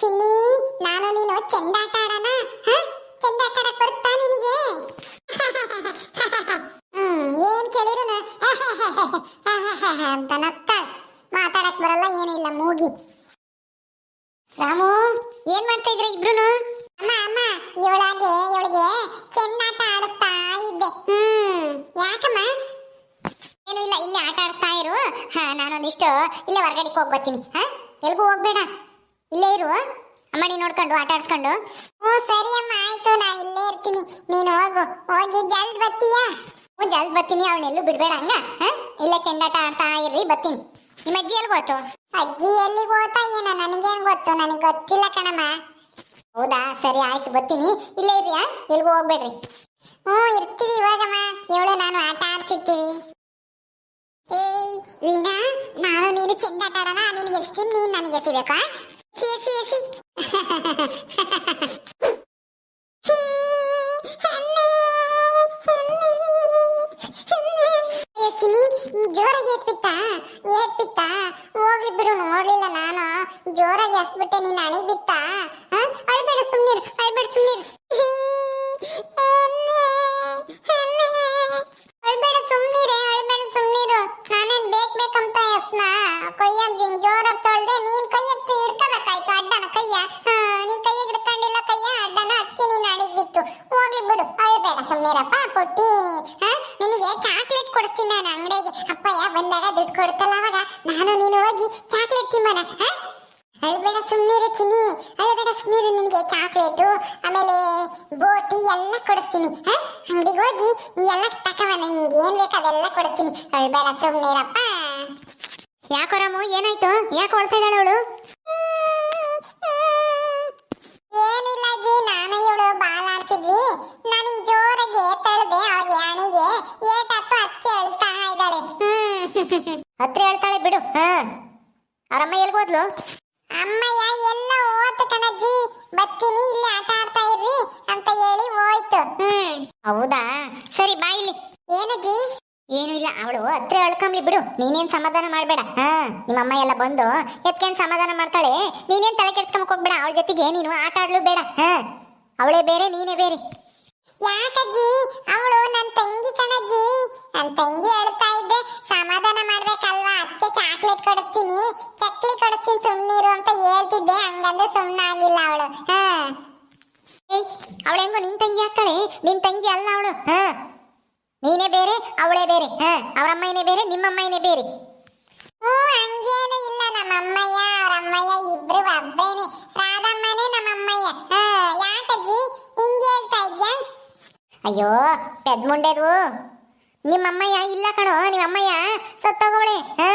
ಚಿನ್ನಿ, ನಾನು ನೀನು ಚೆಂಡಾಟ ಆಡೋಣ? ಚೆಂಡಾಟ ಆಡಕ್ ಬರುತ್ತಾ ನಿನಗೆ? ಹ್ಮ್, ಏನ್ ಕೇಳಿರು ಅಂತ ನಗ್ತಾಳೆ. ಮಾತಾಡಕ್ ಬರಲ್ಲ ಏನಿಲ್ಲ ಮೂಗಿ. ರಾಮು, ಏನ್ ಮಾಡ್ತಾ ಇದ್ರ ಇಬ್ರು ಅಮ್ಮ ಅಮ್ಮ, ಇವಳಾಗೆ, ಇವಳಿಗೆ ಚೆಂಡಾಟ ಆಡಿಸ್ತಾ ಇದ್ದೆ. ಹ್ಮ್, ಯಾಕಮ್ಮ? ಏನು ಇಲ್ಲ, ಇಲ್ಲಿ ಆಟ ಆಡಿಸ್ತಾ ಇರು. ಹಾ, ನಾನೊಂದಿಷ್ಟು ಇಲ್ಲೇ ಹೊರಗಡೆಗೆ ಹೋಗ್ಬರ್ತೀನಿ ಹಾ? ಎಲ್ಗೂ ಹೋಗ್ಬೇಡ. ಇಲ್ಲೇ ಇರು. ಅಮ್ಮ ನೀ ನೋಡ್ಕೊಂಡು ಆಟ ಆಡ್ಸ್ಕೊಂಡು. ಹ್ಞೂ ಸರಿ ಅಮ್ಮ ಆಯ್ತು ನಾ ಇಲ್ಲೇ ಇರ್ತೀನಿ. ನೀನು ಹೋಗು. ಹೋಗಿ ಜಲ್ದ್ ಬರ್ತೀಯಾ? ಹ್ಞೂ ಜಲ್ದ್ ಬರ್ತೀನಿ ಅವಳೆಲ್ಲೂ ಬಿಡ್ಬೇಡ ಹಂಗ? ಇಲ್ಲ ಇಲ್ಲೇ ಚೆಂಡಾಟ ಆಡ್ತಾ ಇರ್ರಿ ಬರ್ತೀನಿ. ನಿಮ್ಮ ಅಜ್ಜಿ ಎಲ್ಲಿ ಗೊತ್ತು ಅಜ್ಜಿ ಎಲ್ಲಿ ಹೋತಾ ಏನೋ ನನಗೇನು ಗೊತ್ತು? ನನಗೆ ಗೊತ್ತಿಲ್ಲ ಕಣಮ್ಮ. ಹೌದಾ? ಸರಿ ಆಯ್ತು ಬರ್ತೀನಿ. ಇಲ್ಲೇ ಹಾ? ಎಲ್ಗೂ ಹೋಗ್ಬೇಡ್ರಿ. ಹ್ಞೂ ಇರ್ತೀವಿ ಇವಾಗಮ್ಮ ಇವಳು ನಾನು ಆಟ ಆಡ್ತಿರ್ತೀವಿ. ಏಯ್ ವೀಣಾ ನಾನು ನೀನು ಚೆಂಡಾಟ ಆಡೋಣ? ನಿನಗೆ ಎಸ್ತೀನಿ ನೀನು ನನಗೆ ಎಸಿಬೇಕಾ ಜೋರಾಗಿ ಏಟ್ಬಿತ್ತಾ ಏಟ್ಬಿತ್ತಾ ಹೋಗಿಬ್ರು ನೋಡ್ಲಿಲ್ಲ ನಾನು. ಜೋರಾಗಿ ಎಸ್ಬಿಟ್ಟೆ, ನೀನು ಅಣಿ ಬಿತ್ತಾ ಹ? ಅಳ್ಬೇಡ, ಸುಮ್ನಿರು ಅಳ್ಬೇಡ ಸುಮ್ನಿರು. ಅಳ್ಬೇಡ, ಸುಮ್ನಿರೆ, ಅಳ್ಬೇಡ, ಸುಮ್ನಿರು. ನಾನೇನ್ ಬೇಕ್ ಬೇಕಂತ ಎಸ್ನ ಕೈಯಾಗ ಹಿಂಗ್ ಜೋರಾಗಿ ತೊಳ್ದೆ ನೀನ್ ಕೈಯಕ್ಕೆ ಹಿಡ್ಕೋಬೇಕಾಯ್ತು, ಅಡ್ಡನ ಕೈಯ ನೀನ್ ಕೈಯ ಹಿಡ್ಕೊಂಡಿಲ್ಲ ಕೈಯ ಅಡ್ಡನ ಅದಕ್ಕೆ ನೀನ್ ಅಡಿಗ್ ಬಿತ್ತು. ಹೋಗ್ಲಿ ಬಿಡು. ಅಳ್ಬೇಡ ಸುಮ್ಮನಿರಪ್ಪ ಪುಟ್ಟಿ. ನಿನಗೆ ಚಾಕ್ಲೇಟ್ ಕೊಡಿಸ್ತೀನಿ ನಾನು ಅಂಗಡಿಗೆ ಅಪ್ಪಯ್ಯ ಬಂದಾಗ ದುಡ್ಡು ಕೊಡ್ತಲ್ಲ, ಅವಾಗ ನಾನು ನೀನು ಹೋಗಿ ಚಾಕ್ಲೇಟ್ ತಿಮ್ಮನ ಹಾ ಅಳ್ಬೇಡ ಸುಮ್ಮನಿರು ಚಿನ್ನಿ ಅಳ್ಬೇಡ ಸುಮ್ಮನಿರು ನಿನಗೆ ಚಾಕ್ಲೇಟು ಆಮೇಲೆ ಬೋಟಿ ಎಲ್ಲ ಕೊಡಿಸ್ತೀನಿ ಅಂಗಡಿಗೆ ಹೋಗಿ ಈ ಎಲ್ಲ ತಕವ ನನಗೆ ಏನ್ ಬೇಕು ಅದೆಲ್ಲ ಕೊಡಿಸ್ತೀನಿ. ಅಳ್ಬೇಡ ಸುಮ್ಮನಿರಪ್ಪ ಯಾಕೋ ರಾಮು, ಏನಾಯ್ತು? ಯಾಕೆ ಹೊಳ್ತಾ ಇದ್ದಾಳೆ ಅವಳು? ಏನಿಲ್ಲ ಅಜ್ಜಿ, ನಾನು ಇವಳು ಬಾಲ್ ಆಡ್ತಿದ್ವಿ. ನಾನು ಜೋರಾಗಿ ತಳ್ದೆ ಅವಳಿಗೆ ಅಣಿಗೆ. ಏಟಪ್ಪ ಅದಕ್ಕೆ ಅಳ್ತಾ ಇದ್ದಾಳೆ. ಹತ್ರ ಹೇಳ್ತಾಳೆ, ಬಿಡು. ಹಾ. ಅವ್ರಮ್ಮ ಎಲ್ಗ್ ಹೋದ್ಲು? ಅಮ್ಮಯ್ಯ ಎಲ್ಲ ಓತು ಕಣಜ್ಜಿ. ಬತ್ತೀನಿ, ಇಲ್ಲಿ ಆಟ ಇರ್ರಿ ಅಂತ ಹೇಳಿ ಹೋಯ್ತು. ಹ್ಮ್. ಹೌದಾ? ಸರಿ ಬಾ ಇಲ್ಲಿ. ಏನಜ್ಜಿ ಏನು ಇಲ್ಲ ಅವಳು ಹತ್ರ ಹೇಳ್ಕೊಂಬ್ಲಿ ಬಿಡು. ನೀನೇನ್ ಸಮಾಧಾನ ಮಾಡ್ಬೇಡ. ಹಾ ನಿಮ್ಮ ಅಮ್ಮ ಎಲ್ಲ ಬಂದು ಎತ್ಕೇನ್ ಸಮಾಧಾನ ಮಾಡ್ತಾಳೆ? ನೀನೇನ್ ತಲೆ ಕೆಡ್ಸ್ಕೊಂಬಕ್ ಹೋಗ್ಬೇಡ? ಅವಳ ಜೊತೆಗೆ ನೀನು ಆಟ ಆಡ್ಲು ಬೇಡ. ಹಾ ಅವಳೇ ಬೇರೆ ನೀನೇ ಬೇರೆ. ಯಾಕಜ್ಜಿ ಅವಳು ನನ್ನ ತಂಗಿ ಕಣಜ್ಜಿ. ನನ್ನ ತಂಗಿ ಅಳ್ತಾ ಇದ್ದೆ ಸಮಾಧಾನ ಮಾಡ್ಬೇಕಲ್ವಾ? ಅದಕ್ಕೆ ಚಾಕ್ಲೇಟ್ ಕೊಡಿಸ್ತೀನಿ ಚಕ್ಲಿ ಕೊಡಿಸ್ತೀನಿ ಸುಮ್ಮನಿರು ಅಂತ ಹೇಳ್ತಿದ್ದೆ. ಹಂಗಂದ್ರೆ ಸುಮ್ಮನಾಗಿಲ್ಲ ಅವಳು. ಹಾ. ಅವಳು ಹೆಂಗೋ ನಿನ್ ತಂಗಿ ಆಗ್ತಾಳೆ ನಿನ್ ತಂಗಿ ಅಲ್ಲ ಅವಳು. ಹಾ? ನೀನೇ ಬೇರೆ ಅವಳೇ ಬೇರೆ. ಹಾ? ಅವ್ರಮ್ಮನೇ ಬೇರೆ ನಿಮ್ಮ ನಿಮ್ಮಮ್ಮನೇ ಬೇರೆ. ಹ್ಞೂ ಹಂಗೇನು ಇಲ್ಲ ನಮ್ಮ ಅಮ್ಮಯ್ಯ ಅವ್ರ ಅಮ್ಮಯ್ಯ ಇಬ್ರು ಒಬ್ರೇನೆ ರಾಧಮ್ಮನೇ ನಮ್ಮ ಅಮ್ಮಯ್ಯ ಹಾ ಯಾಕಜ್ಜಿ ಹಿಂಗೆ ಹೇಳ್ತಾ ಇದ್ಯಾ? ಅಯ್ಯೋ ಪೆದ್ಮುಂಡೆದು. ನಿಮ್ಮ ಅಮ್ಮಯ್ಯ ಇಲ್ಲ ಕಣೋ ನಿಮ್ಮಮ್ಮಯ್ಯ ಸತ್ತೋಗವಳೆ. ಹಾ?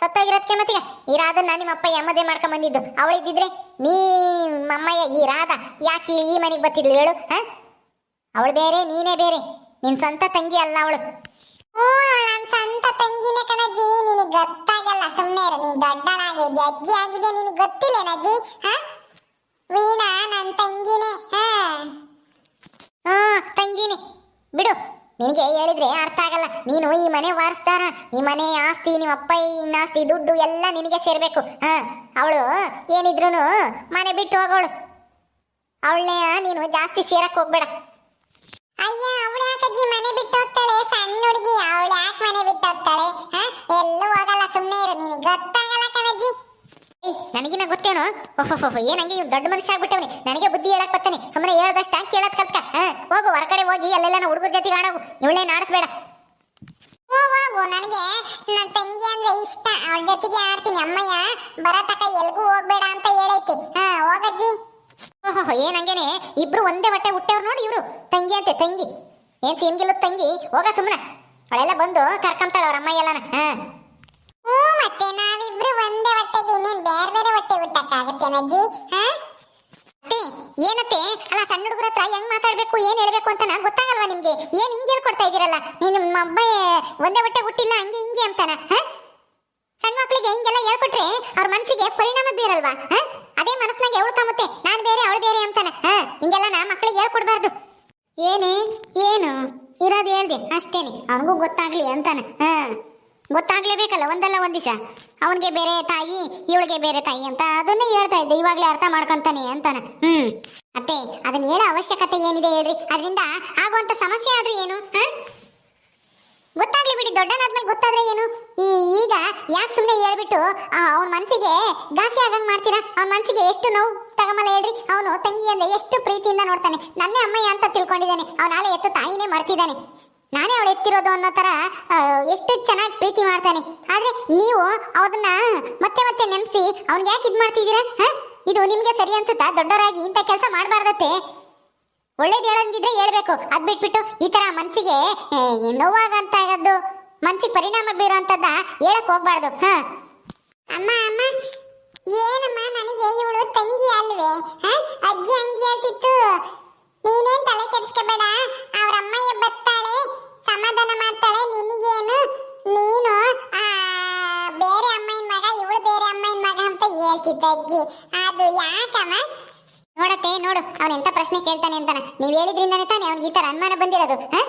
ಸತ್ತೋಗಿರೋದಕ್ಕೆ ಮತ್ತೀಗ? ಈ ರಾಧನ್ನ ನಿಮ್ಮ ಅಪ್ಪಯ್ಯ ಮದುವೆ ಮಾಡ್ಕೊಂಡ್ ಬಂದಿದ್ದು. ಅವಳಿದ್ದಿದ್ರೆ ನೀ ಅಮ್ಮಯ್ಯ ಈ ರಾಧ ಯಾಕೆ ಈ ಮನೆಗೆ ಬತ್ತಿದ್ಳು ಹೇಳು ಹಾ? ಅವಳು ಬೇರೆ ನೀನೇ ಬೇರೆ. ನಿನ್ ಸ್ವಂತ ತಂಗಿ ಅಲ್ಲ ಅವಳು. ಸ್ವಂತ ತಂಗಿನೇ ಕಣಜ್ಜಿ. ನಿನಗೆ ಗೊತ್ತಾಗಲ್ಲ ಸುಮ್ಮನೆ ಇರು. ನೀನು ದೊಡ್ಡನಾಗಿ ಅಜ್ಜಿ ಆಗಿದೆ ನಿನಗೆ ಗೊತ್ತಿಲ್ಲೇನಜ್ಜಿ ಹಾ? ವೀಣಾ ನನ್ನ ತಂಗಿನೇ ಹಾ? ಹಾ ತಂಗಿನೇ. ಬಿಡು. ನಿನಗೆ ಹೇಳಿದ್ರೆ ಅರ್ಥ ಆಗಲ್ಲ. ನೀನು ಈ ಮನೆ ವಾರಸ್ದಾರ, ಈ ಮನೆ ಆಸ್ತಿ, ನಿಮ್ಮ ಅಪ್ಪ ಆಸ್ತಿ, ದುಡ್ಡು ಎಲ್ಲ ನಿನಗೆ ಸೇರ್ಬೇಕು. ಹಾ, ಅವಳು ಏನಿದ್ರು ಮನೆ ಬಿಟ್ಟು ಹೋಗೋಳು. ಅವಳನ್ನೇ ನೀನು ಜಾಸ್ತಿ ಸೇರಕ್ ಹೋಗ್ಬೇಡ. ಅಯ್ಯ, ಅವಳು ಯಾಕಜ್ಜಿ ಮನೆ ಬಿಟ್ಟು ಹೋಗ್ತಾಳೆ? ಸಣ್ಣ ಹುಡುಗಿ, ಅವಳು ಯಾಕೆ ಮನೆ ಬಿಟ್ಟು ಹೋಗ್ತಾಳೆ? ಎಲ್ಲೂ ಹೋಗಲ್ಲ ಸುಮ್ಮನೆ ಇರು ನಿನಗೆ ಏಯ್ ನನಗಿನ ಗೊತ್ತೇನು? ಓಹೋ ಏನಂಗೆ ಇವ್ ದೊಡ್ಡ ಮನುಷ್ಯ ಆಗ್ಬಿಟ್ಟವನಿ? ನನಗೆ ಬುದ್ಧಿ ಹೇಳಕ್ ಬರ್ತಾನೆ ಸುಮ್ಮನೆ ಹೇಳ್ದಷ್ಟ ಕೇಳದ್ ಕಲ್ತ್ಕ. ಹೋಗು ಹೊರಗಡೆ ಹೋಗಿ ಅಲ್ಲೆಲ್ಲ ಹುಡುಗರ ಜೊತೆ ಆಡೋಗು ಇವಳೇ ನಾಡಿಸ್ಬೇಡ. ಹ್ಞೂ ಹೋಗು ನನಗೆ ನನ್ನ ತಂಗಿ ಅಂದ್ರೆ ಇಷ್ಟ. ಅವಳ ಜೊತೆಗೆ ಆಡ್ತೀನಿ. ಅಮ್ಮಯ್ಯ ಬರೋ ತಕ ಎಲ್ಗೂ ಹೋಗ್ಬೇಡ ಅಂತ ಹೇಳೈತಿ. ಹಾ ಹೋಗಜ್ಜಿ. ಓಹೋ ಏನಂಗೇನೆ ಇಬ್ರು ಒಂದೇ ಬಟ್ಟೆ ಹುಟ್ಟವ್ರು ನೋಡಿ ಇವ್ರು. ತಂಗಿ ಅಂತೆ ತಂಗಿ. ಏನ್ ಸೀಮ್ಗಿಲ್ಲ ತಂಗಿ? ಹೋಗ ಸುಮ್ಮನೆ ಅವಳೆಲ್ಲ ಬಂದು ಕರ್ಕೊಂತಾಳ ಅವ್ರ ಅಮ್ಮ ಎಲ್ಲನ. ಹಾ. ಮತ್ತೆ ನಾವಿಬ್ರು ಒಂದೇ ಹೊಟ್ಟೆಗೆ ಇನ್ನೇನ್ ಬೇರೆ ಬೇರೆ ಹೊಟ್ಟೆ ಹುಟ್ಟಕ್ಕಾಗತ್ತೇನಜ್ಜಿ? ಹಾ? ಅತ್ತೆ ಏನತ್ತೆ? ಅಲ್ಲ, ಸಣ್ಣ ಹುಡುಗರ ಹತ್ರ ಹೆಂಗ್ ಮಾತಾಡ್ಬೇಕು, ಏನ್ ಹೇಳ್ಬೇಕು ಅಂತ ಗೊತ್ತಾಗಲ್ವಾ ನಿಮ್ಗೆ? ಏನ್ ಹಿಂಗೆ ಹೇಳ್ಕೊಡ್ತಾ ಇದೀರಲ್ಲ ನೀನು ಅಬ್ಬ ಒಂದೇ ಹೊಟ್ಟೆ ಹುಟ್ಟಿಲ್ಲ, ಹಂಗೆ ಹಿಂಗೆ ಅಂತಾನ, ಹಾ? ಸಣ್ಣ ಮಕ್ಳಿಗೆ ಹಿಂಗೆಲ್ಲ ಹೇಳ್ಕೊಟ್ರೆ ಅವ್ರ ಮನಸ್ಸಿಗೆ ಪರಿಣಾಮ ಬೀರಲ್ವಾ, ಹಾ? ಅದೇ ಮನಸ್ಸಿನಾಗೆ ಉಳ್ಕೊಂಬತ್ತೆ ನಾನ್ ಬೇರೆ, ಅವಳು ಬೇರೆ ಅಂತಾನ ಹಿಂಗೆಲ್ಲ ನಾ ಮಕ್ಳಿಗೆ ಹೇಳ್ಕೊಡ್ಬಾರ್ದು. ಏನೇ? ಏನು? ಇರೋದು ಹೇಳ್ದೆ, ಅಷ್ಟೇನೆ. ಅವನಿಗೂ ಗೊತ್ತಾಗ್ಲಿ ಅಂತಾನೆ, ಹಾ? ಗೊತ್ತಾಗ್ಲೇಬೇಕಲ್ಲ, ಒಂದಲ್ಲ ಒಂದು ದಿವಸ. ಅವನಿಗೆ ಬೇರೆ ತಾಯಿ, ಇವಳಿಗೆ ಬೇರೆ ತಾಯಿ ಅಂತ ಅದನ್ನೇ ಹೇಳ್ತಾ ಇದ್ದೆ. ಇವಾಗಲೇ ಅರ್ಥ ಮಾಡ್ಕೊಂತಾನೆ ಅಂತಾನೆ. ಹ್ಮ್. ಅತ್ತೆ ಅದನ್ನ ಹೇಳೋ ಅವಶ್ಯಕತೆ ಏನಿದೆ ಹೇಳ್ರಿ? ಅದರಿಂದ ಆಗುವಂತ ಸಮಸ್ಯೆ ಆದ್ರೂ ಏನು? ಗೊತ್ತಾಗ್ಲಿ ಬಿಡಿ, ದೊಡ್ಡನಾದ್ಮೇಲೆ ಗೊತ್ತಾದ್ರೆ ಏನು? ಈ, ಈಗ ಯಾಕೆ ಸುಮ್ಮನೆ ಹೇಳ್ಬಿಟ್ಟು ಅವನ ಮನಸ್ಸಿಗೆ ಘಾಸಿ ಆಗಂಗ್ ಮಾಡ್ತೀರಾ? ಅವನ ಮನಸ್ಸಿಗೆ ಎಷ್ಟು ನೋವು ತಗಮಲ್ಲ ಹೇಳ್ರಿ? ಅವನು ತಂಗಿ ಅಂದ್ರೆ ಎಷ್ಟು ಪ್ರೀತಿಯಿಂದ ನೋಡ್ತಾನೆ. ನನ್ನೇ ಅಮ್ಮಯ್ಯ ಅಂತ ತಿಳ್ಕೊಂಡಿದ್ದಾನೆ. ಅವನಾಳೆ ಎತ್ತು ತಾಯಿನೇ ಮರ್ತಿದ್ದಾನೆ. ನಾನೇ ಅವಳು ಎತ್ತಿರೋದು ಅನ್ನೋ ಆ, ಎಷ್ಟು ಚೆನ್ನಾಗಿ ಪ್ರೀತಿ ಮಾಡ್ತಾನೆ. ಆದ್ರೆ ನೀವು ಅದನ್ನ ಮತ್ತೆ ಮತ್ತೆ ನೆನೆಸಿ ಅವ್ನಿಗೆ ಯಾಕೆ ಇದು ಮಾಡ್ತಿದ್ದೀರಾ? ಇದು ನಿಮಗೆ ಸರಿ ಅನ್ಸುತ್ತಾ? ದೊಡ್ಡವರಾಗಿ ಇಂಥ ಕೆಲಸ ಮಾಡಬಾರ್ದತ್ತೆ. ಒಳ್ಳೇದು ಹೇಳಂಗಿದ್ರೆ ಹೇಳ್ಬೇಕು. ಅದು ಬಿಟ್ಬಿಟ್ಟು ಈ ತರ ಮನಸ್ಸಿಗೆ ನೋವಾಗಂತ ಇರೋದು ಮನ್ಸಿಗೆ ಪರಿಣಾಮ ಬೀರುವಂತದ್ದ ಹೇಳಕ್ ಹೋಗ್ಬಾರ್ದು ಹಾಂ? ಅಮ್ಮ ಅಮ್ಮ ಏನಮ್ಮ ನನಗೆ ಇವಳು ತಂಗಿ ಅಲ್ವೇ ಹ? ಅಜ್ಜಿ ಹಂಗೆ ಹೇಳ್ತಿತ್ತು ನೀನೇನ್ ತಲೆ ಕೆಡಿಸ್ಕೋಬೇಡ ಅವ್ರ ಅಮ್ಮಯ್ಯ ಬರ್ತಾಳೆ ಸಮಾಧಾನ ಮಾಡ್ತಾಳೆ ನಿನಗೇನು ನೀನು ಆ, ಬೇರೆ ಅಮ್ಮಯ್ಯನ ಮಗ ಇವಳು ಬೇರೆ ಅಮ್ಮಯ್ಯನ ಮಗ ಅಂತ ಅಜ್ಜಿ, ಅದು ಯಾಕಮ್ಮ? ನೋಡತ್ತೆ, ನೋಡು, ಅವನು ಎಂತ ಪ್ರಶ್ನೆ ಕೇಳ್ತಾನೆ ಅಂತಾನ. ನೀವ್ ಹೇಳಿದ್ರಿಂದಾನೆ ತಾನೇ ಅವ್ನಿಗೆ ಈ ತರ ಅನುಮಾನ ಬಂದಿರೋದು, ಹ?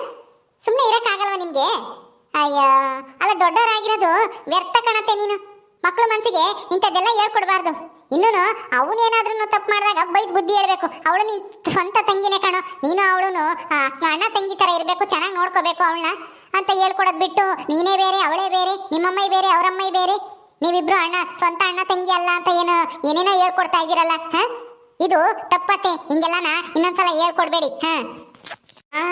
ಸುಮ್ನೆ ಇರಕ್ಕಾಗಲ್ವಾ ನಿಮ್ಗೆ? ಅಯ್ಯೋ, ಅಲ್ಲ ದೊಡ್ಡವರಾಗಿರೋದು ವ್ಯರ್ಥ ಕಾಣತ್ತೆ ನೀನು. ಮಕ್ಕಳ ಮನ್ಸಿಗೆ ಇಂಥದ್ದೆಲ್ಲ ಹೇಳ್ಕೊಡ್ಬಾರ್ದು. ಇನ್ನೂ ಅವನೇನಾದ್ರೂ ತಪ್ಪು ಮಾಡಿದಾಗ ಬೈದ್ ಬುದ್ಧಿ ಹೇಳ್ಬೇಕು. ಅವಳು ನಿನ್ ಸ್ವಂತ ತಂಗಿನೇ ಕಣೋ. ನೀನು ಅವಳು ಅಣ್ಣ ತಂಗಿ ತರ ಇರಬೇಕು, ಚೆನ್ನಾಗಿ ನೋಡ್ಕೋಬೇಕು ಅವಳನ್ನ ಅಂತ ಹೇಳ್ಕೊಡೋದು ಬಿಟ್ಟು ನೀನೇ ಬೇರೆ, ಅವಳೇ ಬೇರೆ, ನಿಮ್ಮಮ್ಮೈ ಬೇರೆ ಅವರಮ್ಮಯ್ಯ ಬೇರೆ. ನೀವಿಬ್ರು ಅಣ್ಣ, ಸ್ವಂತ ಅಣ್ಣ, ತಂಗಿ ಅಲ್ಲ ಅಂತ ಏನು, ಏನೇನೋ ಹೇಳ್ಕೊಡ್ತಾ ಇದ್ದೀರಲ್ಲ, ಹ? ಇದು ತಪ್ಪತ್ತೆ, ಹಿಂಗೆಲ್ಲನ ಇನ್ನೊಂದ್ಸಲ ಹೇಳ್ಕೊಡ್ಬೇಡಿ, ಹ? ಆ?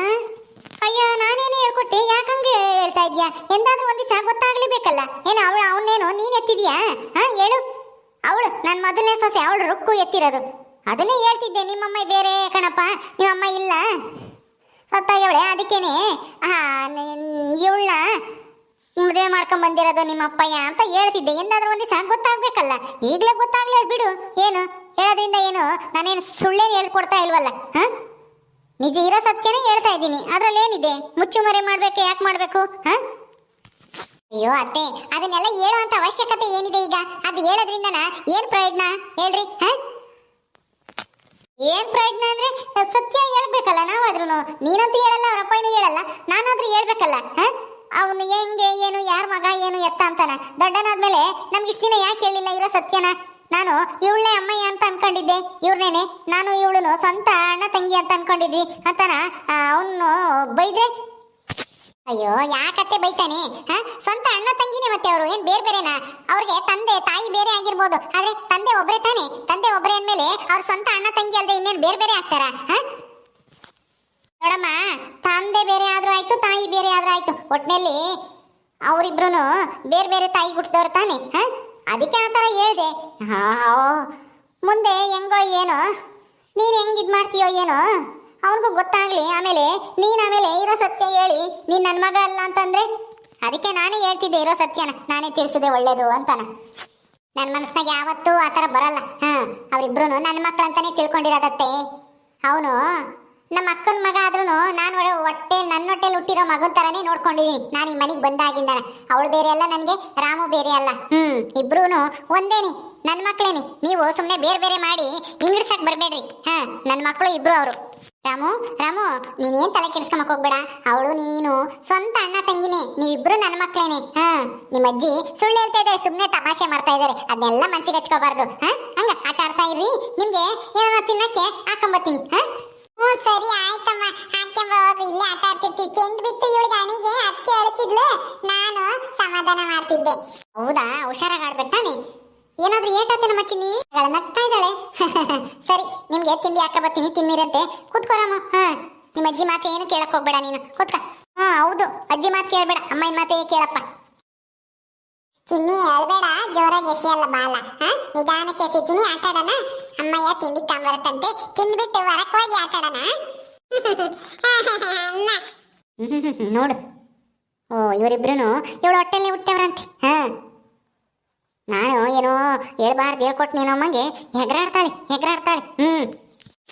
ನಾನೇನು ಹೇಳ್ಕೊಟ್ಟೆ? ಯಾಕಂಗೆ ಹೇಳ್ತಾ ಇದ್ಯಾ? ಎಂದಾದ್ರೂ ಒಂದ್ ದಿವಸ ಗೊತ್ತಾಗ್ಲೇಬೇಕಲ್ಲ. ಏನು ಅವಳು, ಅವನೇನು, ನೀನ್ ಎತ್ತಿದ್ಯಾ? ಹಾ, ಹೇಳು. ಅವಳು ನನ್ನ ಮೊದಲನೇ ಸೊಸೆ, ಅವಳು ರುಕ್ಕು ಎತ್ತಿರೋದು. ಅದನ್ನೇ ಹೇಳ್ತಿದ್ದೆ, ನಿಮ್ಮಮ್ಮ ಬೇರೆ, ಕಣಪ್ಪ, ನಿಮ್ಮಮ್ಮ ಇಲ್ಲ. ಸತ್ತಾಗವಳೆ ಅದಕ್ಕೇನೆ. ಇವಳನ್ನ ಮದುವೆ ಮಾಡ್ಕೊಂಡ್ ಬಂದಿರೋದು ನಿಮ್ಮ ಅಪ್ಪಯ್ಯ ಅಂತ ಹೇಳ್ತಿದ್ದೆ. ಎಂದಾದ್ರೂ ಒಂದು ದಿವಸ ಗೊತ್ತಾಗ್ಬೇಕಲ್ಲ. ಈಗಲೇ ಗೊತ್ತಾಗ್ಲೇ ಬಿಡು. ಏನು? ಹೇಳೋದ್ರಿಂದ ಏನು? ನಾನೇನು ಸುಳ್ಳೇನು ಹೇಳ್ಕೊಡ್ತಾ ಇಲ್ವಲ್ಲ? ಹ? ನಿಜ ಇರೋ ಸತ್ಯನೇ ಹೇಳ್ತಾ ಇದ್ದೀನಿ. ಅದ್ರಲ್ಲಿ ಏನಿದೆ? ಮುಚ್ಚು ಮರೆ ಮಾಡ್ಬೇಕು, ಯಾಕೆ ಮಾಡ್ಬೇಕು? ಹ? ಅಯ್ಯೋ ಅತ್ತೆ, ಅದನ್ನೆಲ್ಲ ಹೇಳುವಂತ ಅವಶ್ಯಕತೆ ಏನಿದೆ ಈಗ? ಅದು ಹೇಳೋದ್ರಿಂದನ? ಏನ್ ಪ್ರಯೋಜನ? ಹೇಳ್ರಿ. ಹ? ಏನ್ ಪ್ರಯೋಜನ ಅಂದ್ರೆ ಸತ್ಯ ಹೇಳ್ಬೇಕಲ್ಲ ನಾವಾದ್ರೂ ನೀನಂತೂ ಹೇಳಲ್ಲ, ಅವ್ರ ಹೇಳಲ್ಲ. ಅವನು ಹೆಂಗೆ, ಏನು, ಯಾರ ಮಗ, ಏನು, ಎತ್ತ ಅಂತಾನೆ. ದೊಡ್ಡನಾದ್ಮೇಲೆ ನಮ್ಗೆ ಇಷ್ಟ ದಿನ ಯಾಕೆ ಹೇಳಿಲ್ಲ ಇರೋ ಸತ್ಯನ? ನಾನು ಇವಳೇ ಅಮ್ಮಯ್ಯ ಅಂತ ಅನ್ಕೊಂಡಿದ್ದೆ. ಇವ್ರನೇನೆ. ನಾನು ಇವಳನು ಸ್ವಂತ ಅಣ್ಣ, ತಂಗಿ ಅಂತ ಅನ್ಕೊಂಡಿದ್ವಿ. ಅಂತಾನ ಅವನು ಬೈದ್ರೆ? ಅಯ್ಯೋ ಯಾಕತ್ತೆ ಬೈತಾನೆ? ಹ? ಸ್ವಂತ ಅಣ್ಣ, ತಂಗಿನೇ ಮತ್ತೆ ಅವರು? ಏನ್ ಬೇರೆ ಬೇರೆನಾ? ಅವ್ರಿಗೆ ತಂದೆ, ತಾಯಿ ಬೇರೆ ಆಗಿರ್ಬೋದು. ಆದ್ರೆ ತಂದೆ ಒಬ್ಬರೇ ತಾನೆ. ತಂದೆ ಒಬ್ಬರೇ ಅಂದ್ಮೇಲೆ ಅವ್ರ ಸ್ವಂತ ಅಣ್ಣ, ತಂಗಿ ಅಲ್ಲದೆ ಇನ್ನೇನು ಬೇರೆ ಬೇರೆ ಆಗ್ತಾರ? ಹ? ನೋಡಮ್ಮ, ತಂದೆ ಬೇರೆ ಆದ್ರೂ ಆಯ್ತು, ತಾಯಿ ಬೇರೆ ಆದ್ರೂ ಆಯ್ತು. ಒಟ್ಟಿನಲ್ಲಿ ಅವರಿಬ್ರು ಬೇರೆ ಬೇರೆ ತಾಯಿ ಹುಟ್ಟಿದವ್ರು ತಾನೆ, ಹ? ಅದಕ್ಕೆ ಆ ಥರ ಹೇಳ್ದೆ. ಮುಂದೆ ಹೆಂಗೋ ಏನೋ, ನೀನು ಹೆಂಗ್ ಇದು ಮಾಡ್ತೀಯೋ ಏನೋ, ಅವನಿಗೂ ಗೊತ್ತಾಗ್ಲಿ. ಆಮೇಲೆ ನೀನು ಆಮೇಲೆ ಇರೋ ಸತ್ಯ ಹೇಳಿ, ನೀನು ನನ್ನ ಮಗ ಅಲ್ಲ ಅಂತಂದ್ರೆ? ಅದಕ್ಕೆ ನಾನೇ ಹೇಳ್ತಿದ್ದೆ ಇರೋ ಸತ್ಯನ, ನಾನೇ ತಿಳಿಸಿದೆ ಒಳ್ಳೇದು ಅಂತಾನ. ನನ್ನ ಮನಸ್ಸಿನಾಗ ಯಾವತ್ತೂ ಆ ಥರ ಬರಲ್ಲ, ಹಾ? ಅವರಿಬ್ರು ನನ್ನ ಮಕ್ಕಳಂತಾನೆ ತಿಳ್ಕೊಂಡಿರೋದತ್ತೆ. ಅವನು ನಮ್ಮ ಅಕ್ಕನ ಮಗ ಆದ್ರೂ ನಾನು ಹೊಟ್ಟೆ ನನ್ನ ಹೊಟ್ಟೆಲಿ ಹುಟ್ಟಿರೋ ಮಗನ ತರನೇ ನೋಡ್ಕೊಂಡಿದೀನಿ. ನಾನು ಈ ಮನೆಗೆ ಬಂದಾಗಿಂದ ಅವಳು ಬೇರೆ ಅಲ್ಲ ನನಗೆ, ರಾಮು ಬೇರೆ ಅಲ್ಲ. ಹ್ಮ್ ಇಬ್ರು ಒಂದೇನಿ ನನ್ನ ಮಕ್ಕಳೇನಿ ನೀವು ಸುಮ್ಮನೆ ಬೇರೆ ಬೇರೆ ಮಾಡಿ ಇಂಗಿಡ್ಸಕ್ ಬರಬೇಡ್ರಿ. ಹಾ ನನ್ನ ಮಕ್ಕಳು ಇಬ್ರು ಅವರು. ರಾಮು ರಾಮು, ನೀನೇನ್ ತಲೆ ಕೆಡಿಸ್ಕೊಂಬಕ್ ಹೋಗ್ಬೇಡ. ಅವಳು ನೀನು ಸ್ವಂತ ಅಣ್ಣ ತಂಗಿನೇ. ನೀವಿಬ್ರು ನನ್ನ ಮಕ್ಕಳೇನೆ ಹಾ, ನಿಮ್ಮ ಅಜ್ಜಿ ಸುಳ್ಳು ಹೇಳ್ತಾ ಇದ್ದಾರೆ ಸುಮ್ಮನೆ ತಮಾಷೆ ಮಾಡ್ತಾ ಇದ್ದಾರೆ ಅದನ್ನೆಲ್ಲ ಮನ್ಸಿಗೆ ಹಚ್ಕೋಬಾರ್ದು. ಹಾ, ಹಂಗ ಆಟ ಆಡ್ತಾ ಇರ್ರಿ. ನಿಮ್ಗೆ ಏನೋ ತಿನ್ನಕ್ಕೆ ಹಾಕೊಂಬತ್ತೀನಿ. ಹಾ? ಹ್ಞೂ, ಸರಿ ಆಯ್ತಮ್ಮ. ಹಾಕ್ಯಂಬವಾಗ ಇಲ್ಲೇ ಆಟ ಆಡ್ತಿರ್ತೀವಿ ಚೆಂಡು ಬಿತ್ತು ಇವಳಿಗೆ ಅಣಿಗೆ, ಅಕ್ಕಿ ಅಳ್ತಿದ್ಲು ನಾನು ಸಮಾಧಾನ ಮಾಡ್ತಿದ್ದೆ. ಹೌದಾ? ಹುಷಾರಾಗಿ ಆಡ್ಬೇಕು ತಾನೆ? ಏನಾದ್ರೂ ಏಟಾತೆ ನಮ್ಮ ಚಿನ್ನಿ ಅವಳು ನಗ್ತಾ ಇದ್ದಾಳೆ. ಸರಿ, ನಿಮ್ಗೆ ತಿಂಡಿ ಹಾಕ ಬರ್ತೀನಿ. ತಿನ್ನಿರಂತೆ ಕೂತ್ಕೊರಮ್ಮ ಹಾ. ನಿಮ್ಮ ಅಜ್ಜಿ ಮಾತು ಏನು ಕೇಳಕ್ ಹೋಗ್ಬೇಡ ನೀನು. ಕೂತ್ಕ. ಹಾ, ಹೌದು. ಅಜ್ಜಿ ಮಾತು ಕೇಳಬೇಡ. ಅಮ್ಮನ ಮಾತೇ ಕೇಳಪ್ಪ. ಚಿನ್ನಿ ಹೇಳ್ಬೇಡ, ಜೋರಾಗಿ ಎಸೆಯಲ್ಲ ಬಾಲ. ಹಾ? ನಿಧಾನಕ್ಕೆ ಎಸಿತೀನಿ ಆಟ ಆಡೋಣ? ಅಮ್ಮಯ್ಯ ತಿಂಡಿ ತಂಬರುತ್ತಂತೆ ತಿಂದ್ಬಿಟ್ಟು ಹೊರಕ್ ಹೋಗಿ ಆಟ ಆಡೋಣ? ಅಮ್ಮ. ನೋಡು. ಓ ಇವರಿಬ್ರು ಇವಳು ಹೊಟ್ಟೆಲ್ಲಿ ಹುಟ್ಟವ್ರಂತೆ. ಹಾ. ನಾನು ಏನೋ ಹೇಳ್ಬಾರ್ದು ಹೇಳ್ಕೊಟ್ನೇನೋ ಅಮ್ಮಂಗೆ ಹೆಗರಾಡ್ತಾಳೆ ಹೆಗರಾಡ್ತಾಳೆ. ಹ್ಮ್.